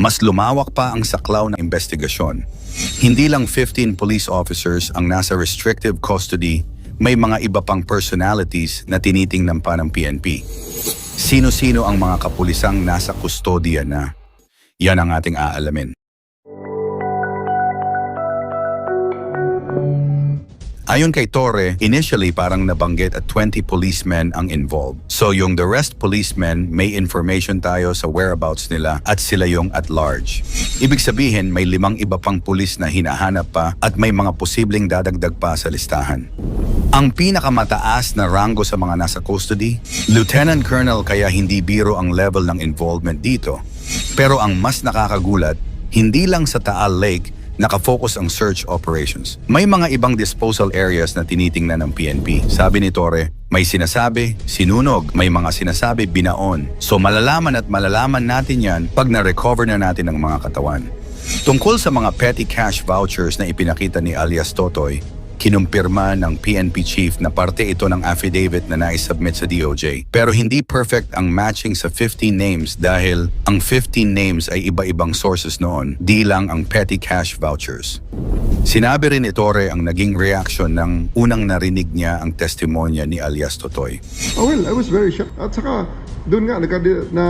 mas lumawak pa ang saklaw ng investigasyon. Hindi lang 15 police officers ang nasa restrictive custody, may mga iba pang personalities na tinitingnan pa ng PNP. Sino-sino ang mga kapulisang nasa kustodiya na? Yan ang ating aalamin. Ayon kay Torre, initially parang nabanggit at 20 policemen ang involved. So yung the rest policemen, may information tayo sa whereabouts nila at sila yung at large. Ibig sabihin, may limang iba pang pulis na hinahanap pa at may mga posibleng dadagdag pa sa listahan. Ang pinakamataas na rango sa mga nasa custody, Lieutenant Colonel kaya hindi biro ang level ng involvement dito. Pero ang mas nakakagulat, hindi lang sa Taal Lake nakafocus ang search operations. May mga ibang disposal areas na tinitingnan ng PNP. Sabi ni Torre, may sinasabi, sinunog, may mga sinasabi, binaon. So malalaman at malalaman natin yan pag na-recover na natin ang mga katawan. Tungkol sa mga petty cash vouchers na ipinakita ni alias Totoy, kinumpirma ng PNP chief na parte ito ng affidavit na naisubmit sa DOJ. Pero hindi perfect ang matching sa 15 names dahil ang 15 names ay iba-ibang sources noon, di lang ang petty cash vouchers. Sinabi rin ni Torre ang naging reaction ng unang narinig niya ang testimonya ni alias Totoy. Oh well, I was very shocked. At saka doon nga nagka- na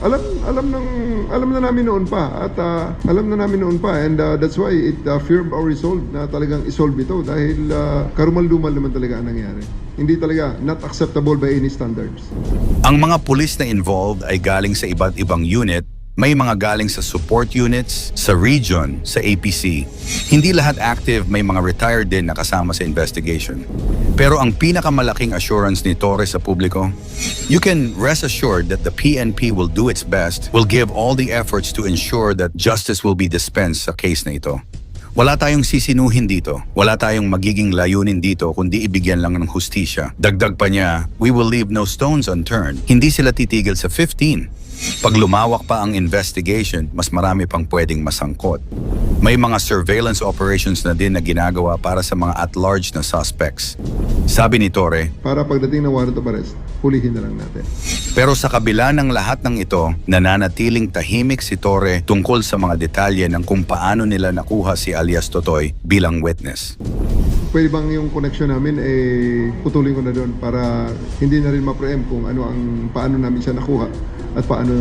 alam alam ng alam na namin noon pa at ah, alam na namin noon pa and ah, that's why it uh, firmed our resolve na talagang isolve ito dahil ah, karumal-dumal naman talaga ang nangyari. Hindi talaga not acceptable by any standards. Ang mga pulis na involved ay galing sa iba't ibang unit, may mga galing sa support units, sa region, sa APC. Hindi lahat active, may mga retired din na kasama sa investigation. Pero ang pinakamalaking assurance ni Torres sa publiko, you can rest assured that the PNP will do its best, will give all the efforts to ensure that justice will be dispensed sa case na ito. Wala tayong sisinuhin dito. Wala tayong magiging layunin dito kundi ibigyan lang ng hustisya. Dagdag pa niya, we will leave no stones unturned. Hindi sila titigil sa 15. Pag lumawak pa ang investigation, mas marami pang pwedeng masangkot. May mga surveillance operations na din na ginagawa para sa mga at-large na suspects. Sabi ni Torre, Para pagdating ng warrant of arrest, hulihin na lang natin. pero sa kabila ng lahat ng ito, nananatiling tahimik si Torre tungkol sa mga detalye ng kung paano nila nakuha si alias Totoy bilang witness. Pwede bang yung connection namin eh putulin ko na doon para hindi na rin ma-preempt kung ano ang paano namin siya nakuha at paano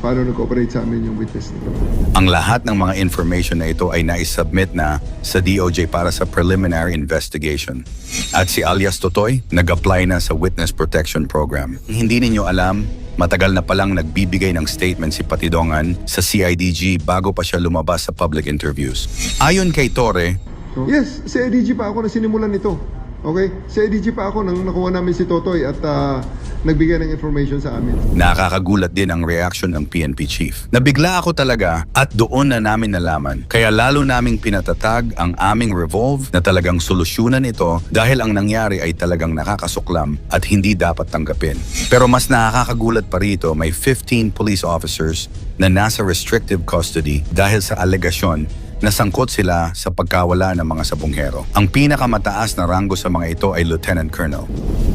paano nag-cooperate sa amin yung witness nito. Ang lahat ng mga information na ito ay naisubmit na sa DOJ para sa preliminary investigation. At si alias Totoy nag-apply na sa Witness Protection Program. Hindi ninyo alam, matagal na palang nagbibigay ng statement si Patidongan sa CIDG bago pa siya lumabas sa public interviews. Ayon kay Torre, Yes, ADG pa ako na sinimulan nito. Okay? Sa ADG pa ako nang nakuha namin si Totoy at ah, nagbigay ng information sa amin. Nakakagulat din ang reaction ng PNP chief. Nabigla ako talaga at doon na namin nalaman. Kaya lalo naming pinatatag ang aming revolve na talagang solusyonan ito dahil ang nangyari ay talagang nakakasuklam at hindi dapat tanggapin. Pero mas nakakagulat pa rito may 15 police officers na nasa restrictive custody dahil sa alegasyon nasangkot sila sa pagkawala ng mga sabonghero. Ang pinakamataas na ranggo sa mga ito ay Lieutenant Colonel.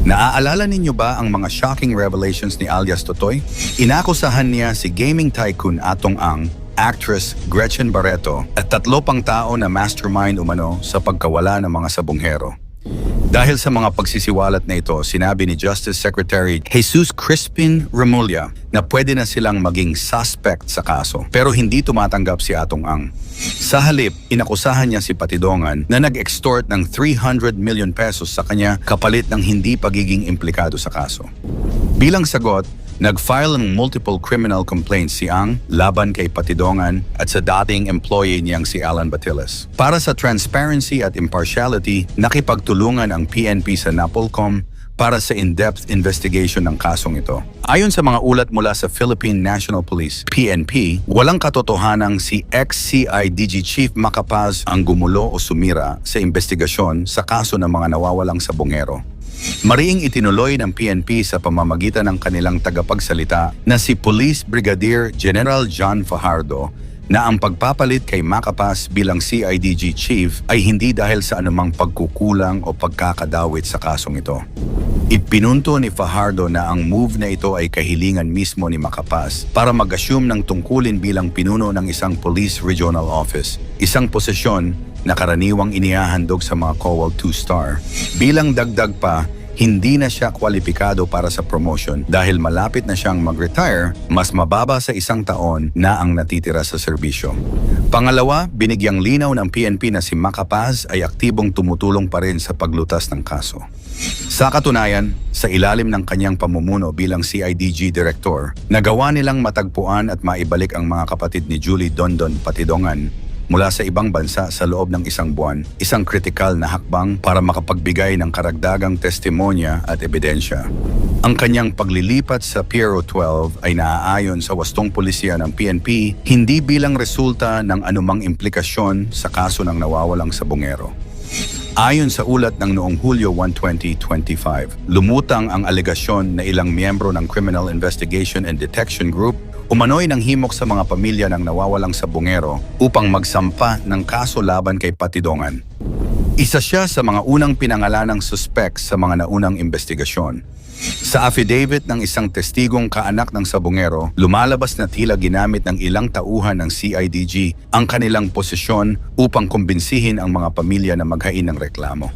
Naaalala ninyo ba ang mga shocking revelations ni alias Totoy? Inakusahan niya si gaming tycoon Atong Ang, actress Gretchen Barreto at tatlo pang tao na mastermind umano sa pagkawala ng mga sabonghero. Dahil sa mga pagsisiwalat na ito, sinabi ni Justice Secretary Jesus Crispin Remulla na pwede na silang maging suspect sa kaso pero hindi tumatanggap si Atong Ang. Sa halip, inakusahan niya si Patidongan na nag-extort ng 300 million pesos sa kanya kapalit ng hindi pagiging implikado sa kaso. Bilang sagot, nag-file ng multiple criminal complaints si Ang laban kay Patidongan at sa dating employee niyang si Alan Batiles. Para sa transparency at impartiality, nakipagtulungan ang PNP sa Napolcom para sa in-depth investigation ng kasong ito. Ayon sa mga ulat mula sa Philippine National Police, PNP, walang katotohanang si ex-CIDG Chief Macapaz ang gumulo o sumira sa investigasyon sa kaso ng mga nawawalang sabongero. Mariing itinuloy ng PNP sa pamamagitan ng kanilang tagapagsalita na si Police Brigadier General John Fajardo na ang pagpapalit kay Macapas bilang CIDG chief ay hindi dahil sa anumang pagkukulang o pagkakadawit sa kasong ito. Ipinunto ni Fajardo na ang move na ito ay kahilingan mismo ni Macapas para mag-assume ng tungkulin bilang pinuno ng isang police regional office, isang posisyon na karaniwang inihahandog sa mga COWAL 2-star. Bilang dagdag pa, hindi na siya kwalipikado para sa promotion dahil malapit na siyang mag-retire, mas mababa sa isang taon na ang natitira sa serbisyo. Pangalawa, binigyang linaw ng PNP na si Macapaz ay aktibong tumutulong pa rin sa paglutas ng kaso. Sa katunayan, sa ilalim ng kanyang pamumuno bilang CIDG Director, nagawa nilang matagpuan at maibalik ang mga kapatid ni Julie Dondon Patidongan mula sa ibang bansa sa loob ng isang buwan, isang kritikal na hakbang para makapagbigay ng karagdagang testimonya at ebidensya. Ang kanyang paglilipat sa Piero 12 ay naaayon sa wastong pulisya ng PNP hindi bilang resulta ng anumang implikasyon sa kaso ng nawawalang sabongero. Ayon sa ulat ng noong Hulyo 1, 2025, lumutang ang alegasyon na ilang miyembro ng Criminal Investigation and Detection Group umano'y ng himok sa mga pamilya ng nawawalang sabongero upang magsampa ng kaso laban kay Patidongan. Isa siya sa mga unang pinangalanang suspect sa mga naunang investigasyon. Sa affidavit ng isang testigong kaanak ng sabongero, lumalabas na tila ginamit ng ilang tauhan ng CIDG ang kanilang posisyon upang kumbinsihin ang mga pamilya na maghain ng reklamo.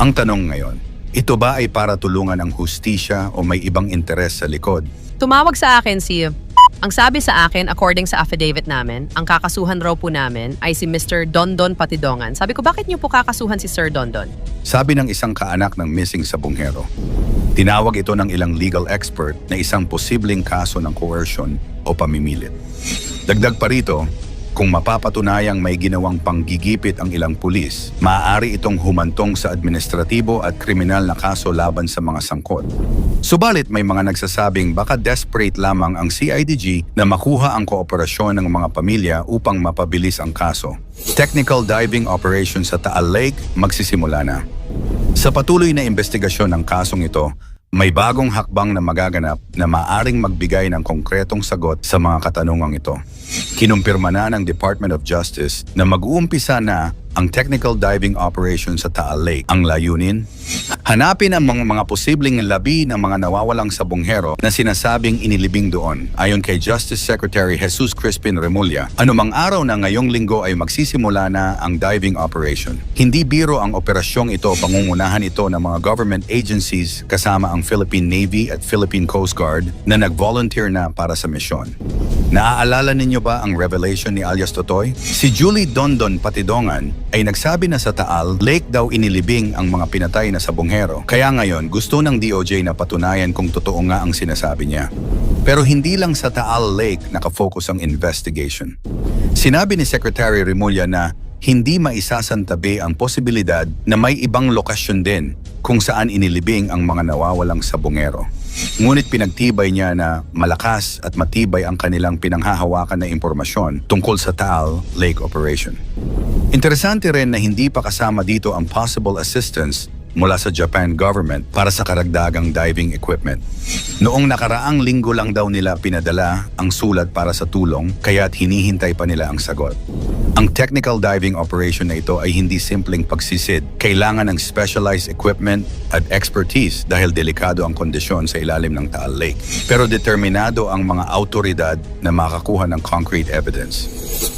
Ang tanong ngayon, ito ba ay para tulungan ang hustisya o may ibang interes sa likod? Tumawag sa akin si... Ang sabi sa akin, according sa affidavit namin, ang kakasuhan raw po namin ay si Mr. Dondon Patidongan. Sabi ko, bakit niyo po kakasuhan si Sir Dondon? Sabi ng isang kaanak ng missing sabonghero. Tinawag ito ng ilang legal expert na isang posibleng kaso ng coercion o pamimilit. Dagdag pa rito, kung mapapatunayang may ginawang panggigipit ang ilang pulis, maaari itong humantong sa administratibo at kriminal na kaso laban sa mga sangkot. Subalit may mga nagsasabing baka desperate lamang ang CIDG na makuha ang kooperasyon ng mga pamilya upang mapabilis ang kaso. Technical diving operation sa Taal Lake magsisimula na. Sa patuloy na investigasyon ng kasong ito, may bagong hakbang na magaganap na maaring magbigay ng konkretong sagot sa mga katanungang ito. Kinumpirma na ng Department of Justice na mag-uumpisa na ang technical diving operation sa Taal Lake. Ang layunin? Hanapin ang mga, mga posibleng labi ng mga nawawalang sabonghero na sinasabing inilibing doon. Ayon kay Justice Secretary Jesus Crispin Remulla, anumang araw na ngayong linggo ay magsisimula na ang diving operation. Hindi biro ang operasyong ito, pangungunahan ito ng mga government agencies kasama ang Philippine Navy at Philippine Coast Guard na nag-volunteer na para sa misyon. Naaalala ninyo ba ang revelation ni alias Totoy? Si Julie Dondon Patidongan ay nagsabi na sa Taal, Lake daw inilibing ang mga pinatay na sabonghero. Kaya ngayon, gusto ng DOJ na patunayan kung totoo nga ang sinasabi niya. Pero hindi lang sa Taal Lake nakafocus ang investigation. Sinabi ni Secretary Remulla na hindi maisasantabi ang posibilidad na may ibang lokasyon din kung saan inilibing ang mga nawawalang sabongero. Ngunit pinagtibay niya na malakas at matibay ang kanilang pinanghahawakan na impormasyon tungkol sa Taal Lake Operation. Interesante rin na hindi pa kasama dito ang possible assistance mula sa Japan government para sa karagdagang diving equipment. Noong nakaraang linggo lang daw nila pinadala ang sulat para sa tulong kaya't hinihintay pa nila ang sagot. Ang technical diving operation na ito ay hindi simpleng pagsisid. Kailangan ng specialized equipment at expertise dahil delikado ang kondisyon sa ilalim ng Taal Lake. Pero determinado ang mga autoridad na makakuha ng concrete evidence.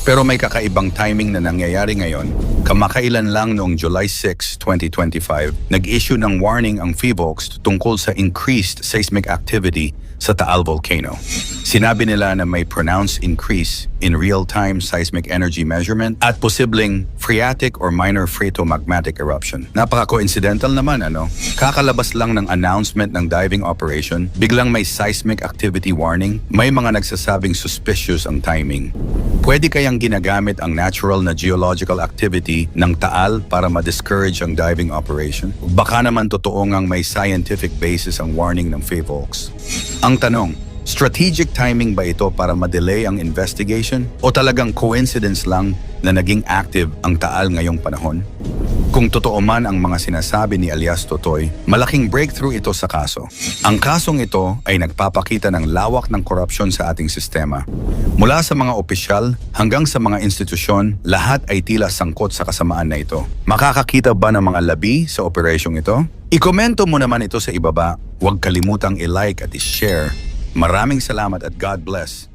Pero may kakaibang timing na nangyayari ngayon. Kamakailan lang noong July 6, 2025, nag-issue ng warning ang PHIVOLCS tungkol sa increased seismic activity sa Taal Volcano. Sinabi nila na may pronounced increase in real-time seismic energy measurement at posibleng phreatic or minor phreatomagmatic eruption. Napaka-coincidental naman ano? Kakalabas lang ng announcement ng diving operation, biglang may seismic activity warning, may mga nagsasabing suspicious ang timing. Pwede kayang ginagamit ang natural na geological activity ng Taal para ma-discourage ang diving operation? Baka naman totoo ngang may scientific basis ang warning ng PHIVOLCS. Ang tanong, strategic timing ba ito para ma-delay ang investigation o talagang coincidence lang na naging active ang Taal ngayong panahon? Kung totoo man ang mga sinasabi ni alias Totoy, malaking breakthrough ito sa kaso. Ang kasong ito ay nagpapakita ng lawak ng korupsyon sa ating sistema. Mula sa mga opisyal hanggang sa mga institusyon, lahat ay tila sangkot sa kasamaan na ito. Makakakita ba ng mga labi sa operasyong ito? Ikomento mo naman ito sa ibaba. Huwag kalimutang i-like at i-share. Maraming salamat at God bless.